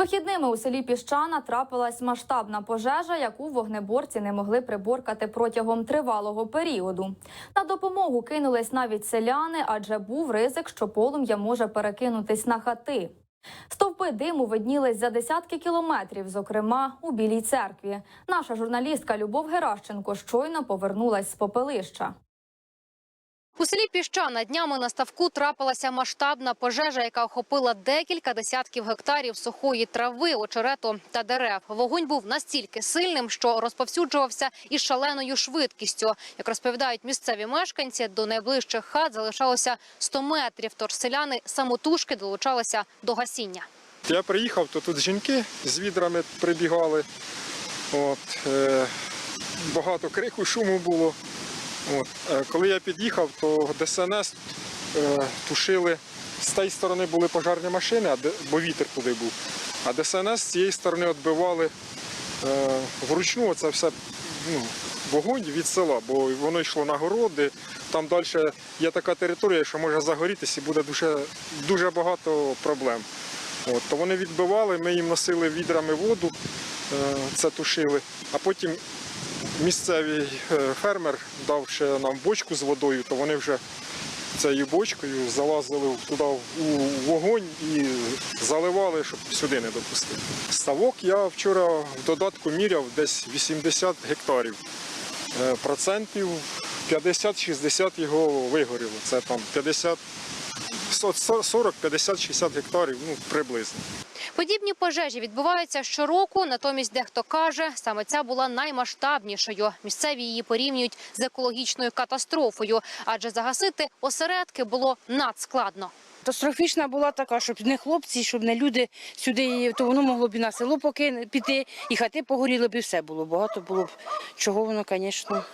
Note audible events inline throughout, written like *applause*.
Вихідними у селі Піщана трапилась масштабна пожежа, яку вогнеборці не могли приборкати протягом тривалого періоду. На допомогу кинулись навіть селяни, адже був ризик, що полум'я може перекинутись на хати. Стовпи диму виднілись за десятки кілометрів, зокрема у Білій церкві. Наша журналістка Любов Геращенко щойно повернулась з попелища. У селі Піщана днями на ставку трапилася масштабна пожежа, яка охопила декілька десятків гектарів сухої трави, очерету та дерев. Вогонь був настільки сильним, що розповсюджувався із шаленою швидкістю. Як розповідають місцеві мешканці, до найближчих хат залишалося 100 метрів. Тож селяни самотужки долучалися до гасіння. Я приїхав, то тут жінки з відрами прибігали. От, е, багато крику, шуму було. От, е, коли я під'їхав, то ДСНС е, тушили. З тієї сторони були пожарні машини, бо вітер туди був. А ДСНС з цієї сторони відбивали е, вручну це все ну, вогонь від села, бо воно йшло на городи. Там далі є така територія, що може загорітися і буде дуже, дуже багато проблем. От, то вони відбивали, ми їм носили відрами воду, це тушили, а потім місцевий е, фермер дав ще нам бочку з водою, то вони вже цією бочкою залазили туди у вогонь і заливали, щоб сюди не допустити. Ставок я вчора в додатку міряв десь 80 гектарів. Е, Процентів 50-60 його вигоріло. Це там 50, 40, 50, 60 гектарів, ну приблизно. Подібні пожежі відбуваються щороку. Натомість дехто каже, саме ця була наймасштабнішою. Місцеві її порівнюють з екологічною катастрофою, адже загасити осередки було надскладно. Катастрофічна була така, щоб не хлопці, щоб не люди сюди, то воно могло б і на село поки піти, і хати погоріли б, і все було. Багато було б чого воно, звісно.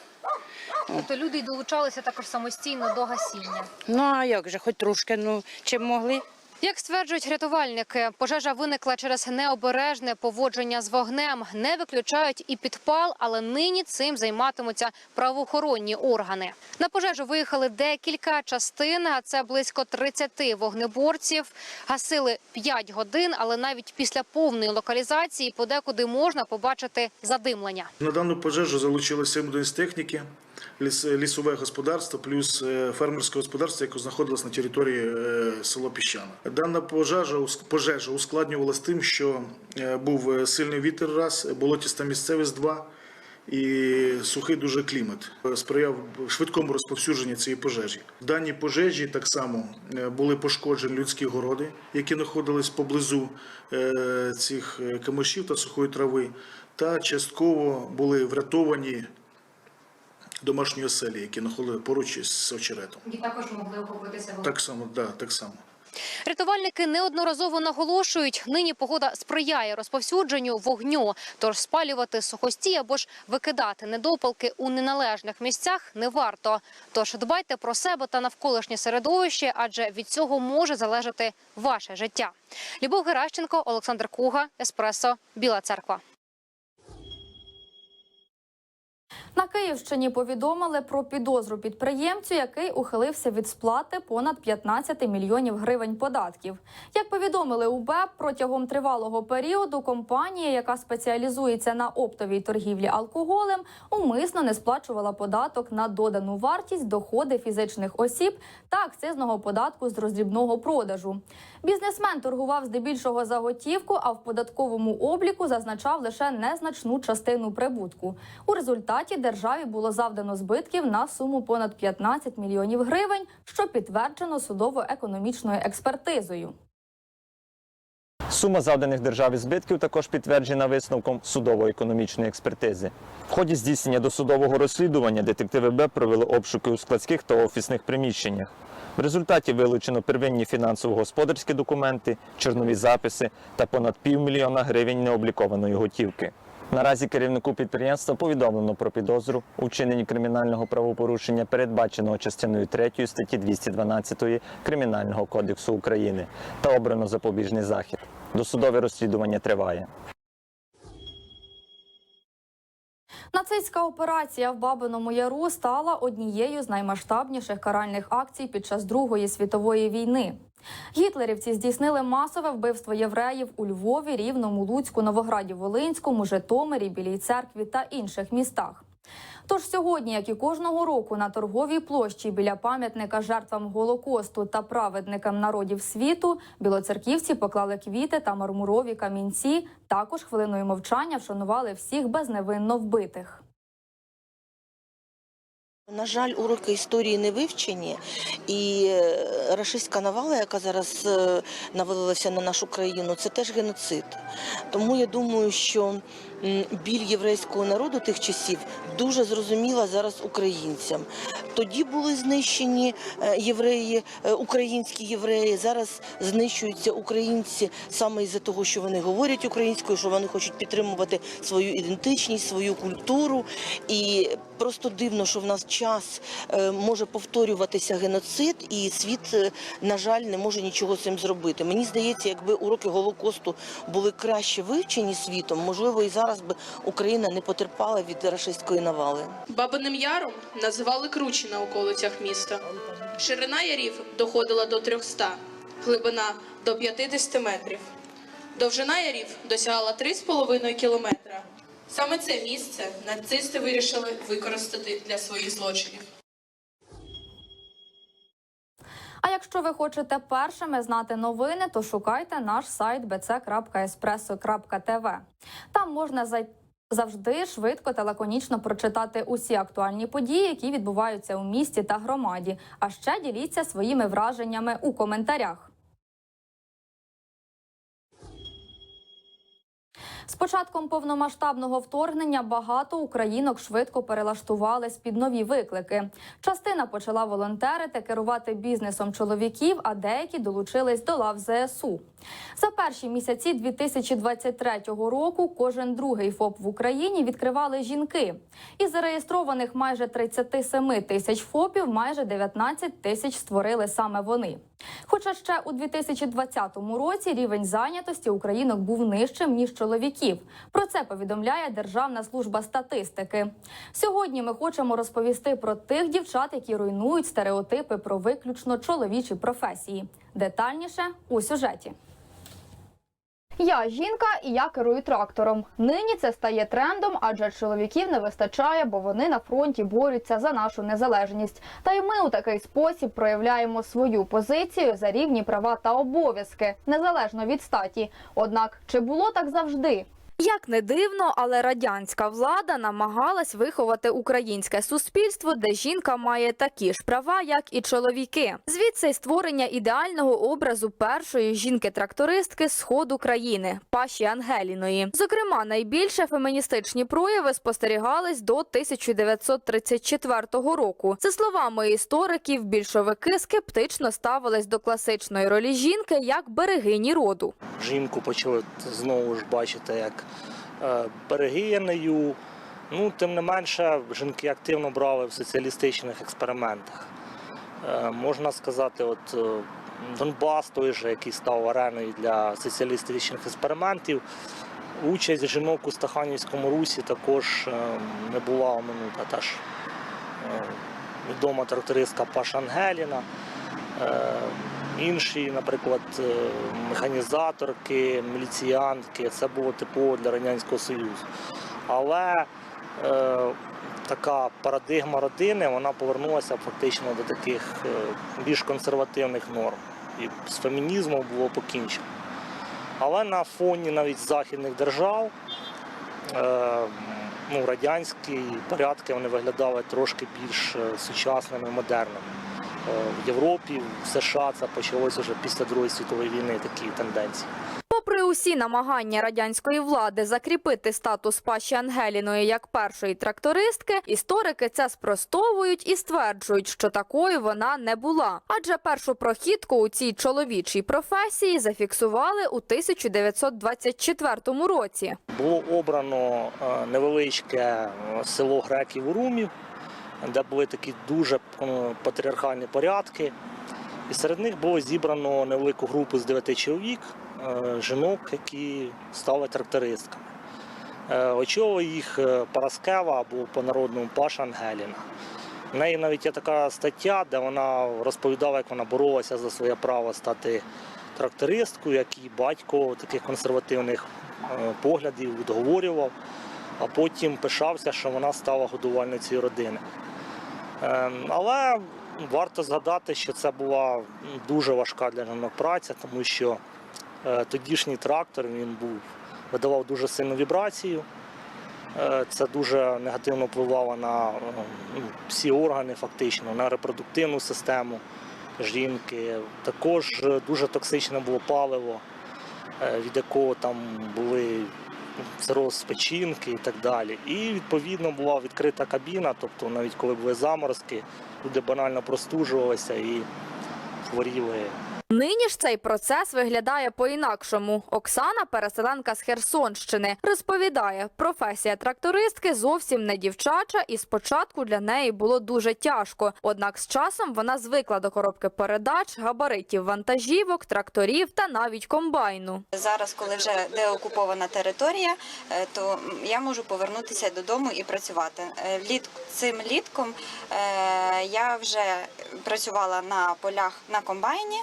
Тобто люди й долучалися також самостійно до гасіння. Ну а як же, хоч трошки, ну чим могли. Як стверджують рятувальники, пожежа виникла через необережне поводження з вогнем. Не виключають і підпал, але нині цим займатимуться правоохоронні органи. На пожежу виїхали декілька частин, а це близько 30 вогнеборців. Гасили 5 годин, але навіть після повної локалізації подекуди можна побачити задимлення. На дану пожежу залучилися 7 одиниць техніки, лісове господарство плюс е, фермерське господарство, яке знаходилось на території е, село Піщана. Дана пожежа, пожежа ускладнювалася тим, що е, був сильний вітер раз, болотіста місцевість два і сухий дуже клімат. Сприяв швидкому розповсюдженню цієї пожежі. В даній пожежі так само були пошкоджені людські городи, які знаходились поблизу цих камишів та сухої трави, та частково були врятовані домашні оселі, які знаходили поруч з очеретом. І також могли охопитися Так само, да, так само. Рятувальники неодноразово наголошують, нині погода сприяє розповсюдженню вогню. Тож спалювати сухості або ж викидати недопалки у неналежних місцях не варто. Тож дбайте про себе та навколишнє середовище, адже від цього може залежати ваше життя. Любов Геращенко, Олександр Куга, Еспресо, Біла Церква. На Київщині повідомили про підозру підприємцю, який ухилився від сплати понад 15 мільйонів гривень податків. Як повідомили у БЕП, протягом тривалого періоду компанія, яка спеціалізується на оптовій торгівлі алкоголем, умисно не сплачувала податок на додану вартість, доходи фізичних осіб та акцизного податку з роздрібного продажу. Бізнесмен торгував здебільшого за готівку, а в податковому обліку зазначав лише незначну частину прибутку. У результаті державі було завдано збитків на суму понад 15 мільйонів гривень, що підтверджено судово-економічною експертизою. Сума завданих державі збитків також підтверджена висновком судово-економічної експертизи. В ході здійснення досудового розслідування детективи БЕП провели обшуки у складських та офісних приміщеннях. В результаті вилучено первинні фінансово-господарські документи, чорнові записи та понад півмільйона гривень необлікованої готівки. Наразі керівнику підприємства повідомлено про підозру у вчиненні кримінального правопорушення, передбаченого частиною 3 статті 212 Кримінального кодексу України, та обрано запобіжний захід. Досудове розслідування триває. Нацистська операція в Бабиному Яру стала однією з наймасштабніших каральних акцій під час Другої світової війни. Гітлерівці здійснили масове вбивство євреїв у Львові, Рівному, Луцьку, Новограді, Волинському, Житомирі, Білій церкві та інших містах. Тож сьогодні, як і кожного року, на торговій площі біля пам'ятника жертвам Голокосту та праведникам народів світу білоцерківці поклали квіти та мармурові камінці. Також хвилиною мовчання вшанували всіх безневинно вбитих. На жаль, уроки історії не вивчені, і е, рашистська навала, яка зараз е, навалилася на нашу країну, це теж геноцид. Тому я думаю, що біль єврейського народу тих часів дуже зрозуміла зараз українцям. Тоді були знищені е, євреї, українські євреї. Зараз знищуються українці саме із-за того, що вони говорять українською, що вони хочуть підтримувати свою ідентичність, свою культуру. І просто дивно, що в нас час е, може повторюватися геноцид, і світ, е, на жаль, не може нічого з цим зробити. Мені здається, якби уроки Голокосту були краще вивчені світом, можливо, і зараз би Україна не потерпала від рашистської навали. Бабиним яром називали кручі на околицях міста. Ширина ярів доходила до 300, глибина до 50 метрів. Довжина ярів досягала 3,5 кілометра. Саме це місце нацисти вирішили використати для своїх злочинів. А якщо ви хочете першими знати новини, то шукайте наш сайт bc.espresso.tv. Там можна зай- завжди швидко та лаконічно прочитати усі актуальні події, які відбуваються у місті та громаді. А ще діліться своїми враженнями у коментарях. З початком повномасштабного вторгнення багато українок швидко перелаштувались під нові виклики. Частина почала волонтерити, керувати бізнесом чоловіків, а деякі долучились до лав ЗСУ. За перші місяці 2023 року кожен другий ФОП в Україні відкривали жінки. Із зареєстрованих майже 37 тисяч ФОПів, майже 19 тисяч створили саме вони. Хоча ще у 2020 році рівень зайнятості українок був нижчим ніж чоловіків. Про це повідомляє Державна служба статистики. Сьогодні ми хочемо розповісти про тих дівчат, які руйнують стереотипи про виключно чоловічі професії. Детальніше у сюжеті. Я жінка і я керую трактором. Нині це стає трендом, адже чоловіків не вистачає, бо вони на фронті борються за нашу незалежність. Та й ми у такий спосіб проявляємо свою позицію за рівні права та обов'язки, незалежно від статі. Однак чи було так завжди? Як не дивно, але радянська влада намагалась виховати українське суспільство, де жінка має такі ж права, як і чоловіки. Звідси створення ідеального образу першої жінки-трактористки сходу країни Паші Ангеліної. Зокрема, найбільше феміністичні прояви спостерігались до 1934 року. За словами істориків, більшовики скептично ставились до класичної ролі жінки як берегині роду. жінку почали знову ж бачити як берегинею. Ну, тим не менше, жінки активно брали в соціалістичних експериментах. Е, можна сказати, от е, Донбас той же, який став ареною для соціалістичних експериментів. Участь жінок у Стаханівському русі також е, не була оминута. Та ж е, відома трактористка Паша Ангеліна. Інші, наприклад, е, механізаторки, міліціянтки, це було типово для Радянського Союзу. Але е, така парадигма родини вона повернулася фактично до таких е, більш консервативних норм. І з фемінізмом було покінчено. Але на фоні навіть західних держав е, ну, радянські порядки вони виглядали трошки більш е, сучасними, модерними. Е, В Європі, в США це почалося вже після Другої світової війни такі тенденції. Попри усі намагання радянської влади закріпити статус Паші Ангеліної як першої трактористки, історики це спростовують і стверджують, що такою вона не була. Адже першу прохідку у цій чоловічій професії зафіксували у 1924 році. Було обрано е, невеличке е, село греків Урумів, де були такі дуже е, патріархальні порядки. І серед них було зібрано невелику групу з дев'яти чоловік, е, жінок, які стали трактористками. Е, їх е, Параскева або по-народному Паша Ангеліна. В неї навіть є така стаття, де вона розповідала, як вона боролася за своє право стати трактористкою, як її батько таких консервативних поглядів відговорював, а потім пишався, що вона стала годувальницею родини. Ем, Але варто згадати, що це була дуже важка для жінок праця, тому що е, тодішній трактор він був, видавав дуже сильну вібрацію. Е, Це дуже негативно впливало на е, всі органи, фактично, на репродуктивну систему жінки. Також дуже токсичне було паливо, від якого там були цирроз печінки і так далі. І відповідно була відкрита кабіна, тобто навіть коли були заморозки, люди банально простужувалися і хворіли Нині ж цей процес виглядає по-інакшому. Оксана, переселенка з Херсонщини, розповідає, професія трактористки зовсім не дівчача, і спочатку для неї було дуже тяжко. Однак з часом вона звикла до коробки передач, габаритів вантажівок, тракторів та навіть комбайну. Зараз, коли вже деокупована територія, е, то я можу повернутися додому і працювати. Е, Літ цим літком е, я вже працювала на полях на комбайні,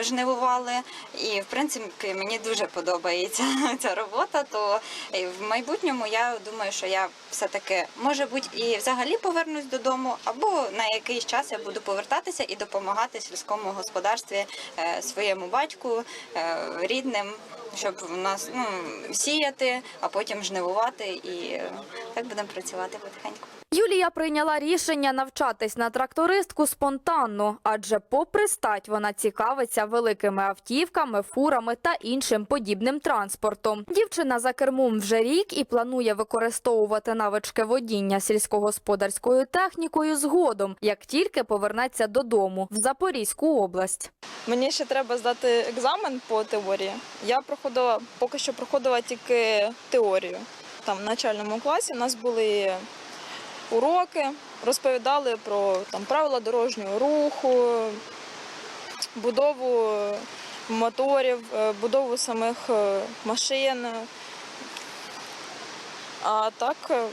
жнивували, і в принципі мені дуже подобається *laughs* ця робота. То е, в майбутньому я думаю, що я все таки може бути і взагалі повернусь додому, або на якийсь час я буду повертатися і допомагати сільському господарстві е, своєму батьку, е, рідним, щоб у нас ну, сіяти, а потім жнивувати і е, так будемо працювати потихеньку. Юлія прийняла рішення навчатись на трактористку спонтанно, адже, попри стать, вона цікавиться великими автівками, фурами та іншим подібним транспортом. Дівчина за кермом вже рік і планує використовувати навички водіння сільськогосподарською технікою згодом, як тільки повернеться додому в Запорізьку область. Мені ще треба здати екзамен по теорії. Я проходила поки що проходила тільки теорію. Там в начальному класі у нас були уроки, розповідали про там правила дорожнього руху, будову моторів, е, будову самих е, машин. А так е,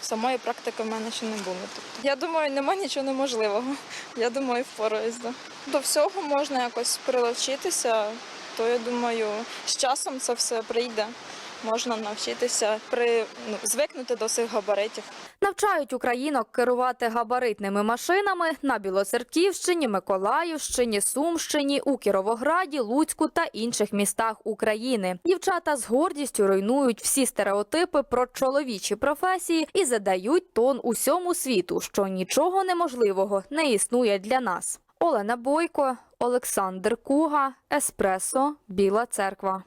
самої практики в мене ще не було. Тобто, я думаю, нема нічого неможливого. Я думаю, впораюсь. Да. До всього можна якось приловчитися, то я думаю, з часом це все прийде. Можна навчитися при ну, звикнути до цих габаритів. Навчають українок керувати габаритними машинами на Білоцерківщині, Миколаївщині, Сумщині, у Кіровограді, Луцьку та інших містах України. Дівчата з гордістю руйнують всі стереотипи про чоловічі професії і задають тон усьому світу, що нічого неможливого не існує для нас. Олена Бойко, Олександр Куга, Еспресо, Біла Церква.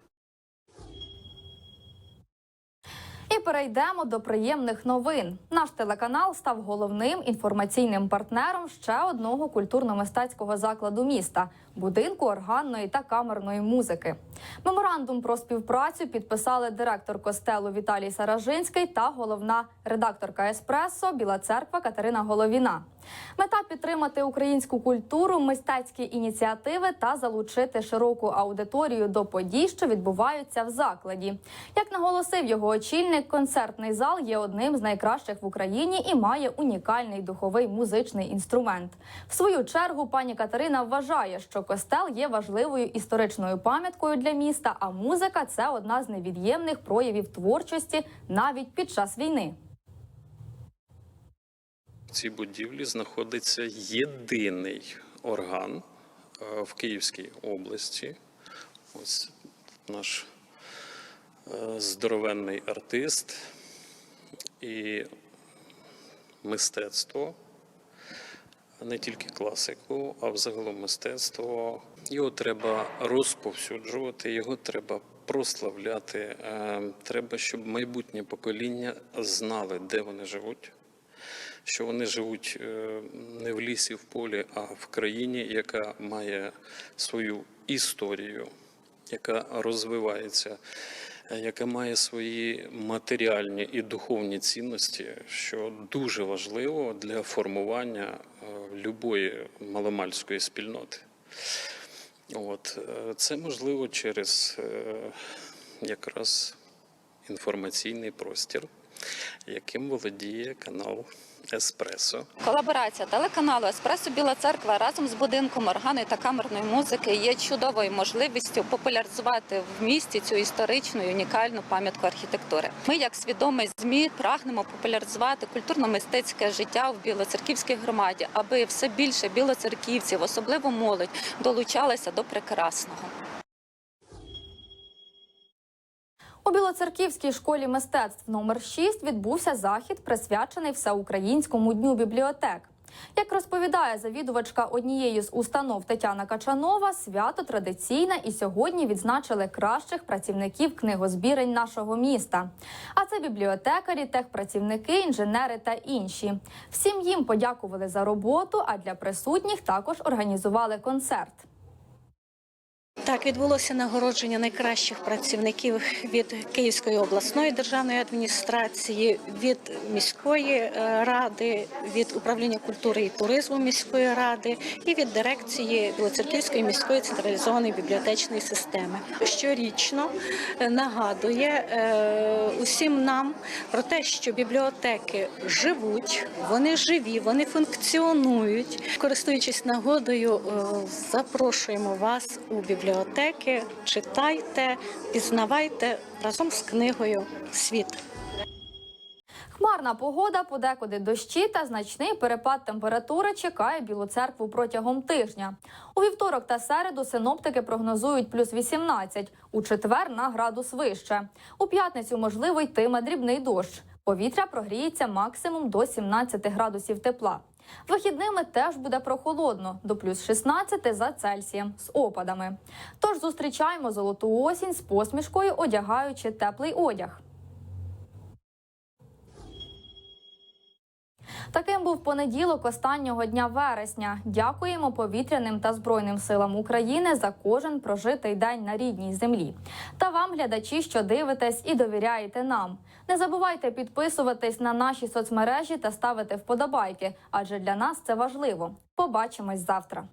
І перейдемо до приємних новин. Наш телеканал став головним інформаційним партнером ще одного культурно-мистецького закладу міста будинку органної та камерної музики. Меморандум про співпрацю підписали директор костелу Віталій Саражинський та головна редакторка Еспресо Біла Церква Катерина Головіна. Мета підтримати українську культуру, мистецькі ініціативи та залучити широку аудиторію до подій, що відбуваються в закладі. Як наголосив його очільник, концертний зал є одним з найкращих в Україні і має унікальний духовий музичний інструмент. В свою чергу пані Катерина вважає, що костел є важливою історичною пам'яткою для міста, а музика це одна з невід'ємних проявів творчості навіть під час війни. В цій будівлі знаходиться єдиний орган е, в Київській області. Ось наш здоровенний артист і мистецтво, не тільки класику, а взагалом мистецтво. Його треба розповсюджувати, його треба прославляти. Е, Треба, щоб майбутнє покоління знали, де вони живуть що вони живуть е, не в лісі, в полі, а в країні, яка має свою історію, яка розвивається, е, яка має свої матеріальні і духовні цінності, що дуже важливо для формування е, любої маломальської спільноти. От е, це можливо через якраз інформаційний простір, яким володіє канал Еспресо. Колаборація телеканалу Еспресо Біла Церква разом з будинком органної та камерної музики є чудовою можливістю популяризувати в місті цю історичну і унікальну пам'ятку архітектури. Ми, як свідомий змі, прагнемо популяризувати культурно-мистецьке життя в Білоцерківській громаді, аби все більше білоцерківців, особливо молодь, долучалися до прекрасного. Білоцерківській школі мистецтв номер 6 відбувся захід, присвячений всеукраїнському дню бібліотек. Як розповідає завідувачка однієї з установ Тетяна Качанова, свято традиційне і сьогодні відзначили кращих працівників книгозбірень нашого міста. А це бібліотекарі, техпрацівники, інженери та інші. Всім їм подякували за роботу, а для присутніх також організували концерт. Так, відбулося нагородження найкращих працівників від Київської обласної державної адміністрації, від міської е, ради, від управління культури і туризму міської ради і від дирекції Білоцерківської міської централізованої бібліотечної системи. Щорічно е, нагадує е, усім нам про те, що бібліотеки живуть, вони живі, вони функціонують. Користуючись нагодою, запрошуємо вас у бібліотеки. Читайте, пізнавайте разом з книгою світ. Хмарна погода, подекуди дощі та значний перепад температури чекає Білу церкву протягом тижня. У вівторок та середу синоптики прогнозують плюс 18, у четвер на градус вище. У п'ятницю можливо йтиме дрібний дощ. Повітря прогріється максимум до 17 градусів тепла. Вихідними теж буде прохолодно до плюс 16 за Цельсієм з опадами. Тож зустрічаємо золоту осінь з посмішкою, одягаючи теплий одяг. Таким був понеділок останнього дня вересня. Дякуємо повітряним та збройним силам України за кожен прожитий день на рідній землі. Та вам, глядачі, що дивитесь і довіряєте нам. Не забувайте підписуватись на наші соцмережі та ставити вподобайки, адже для нас це важливо. Побачимось завтра.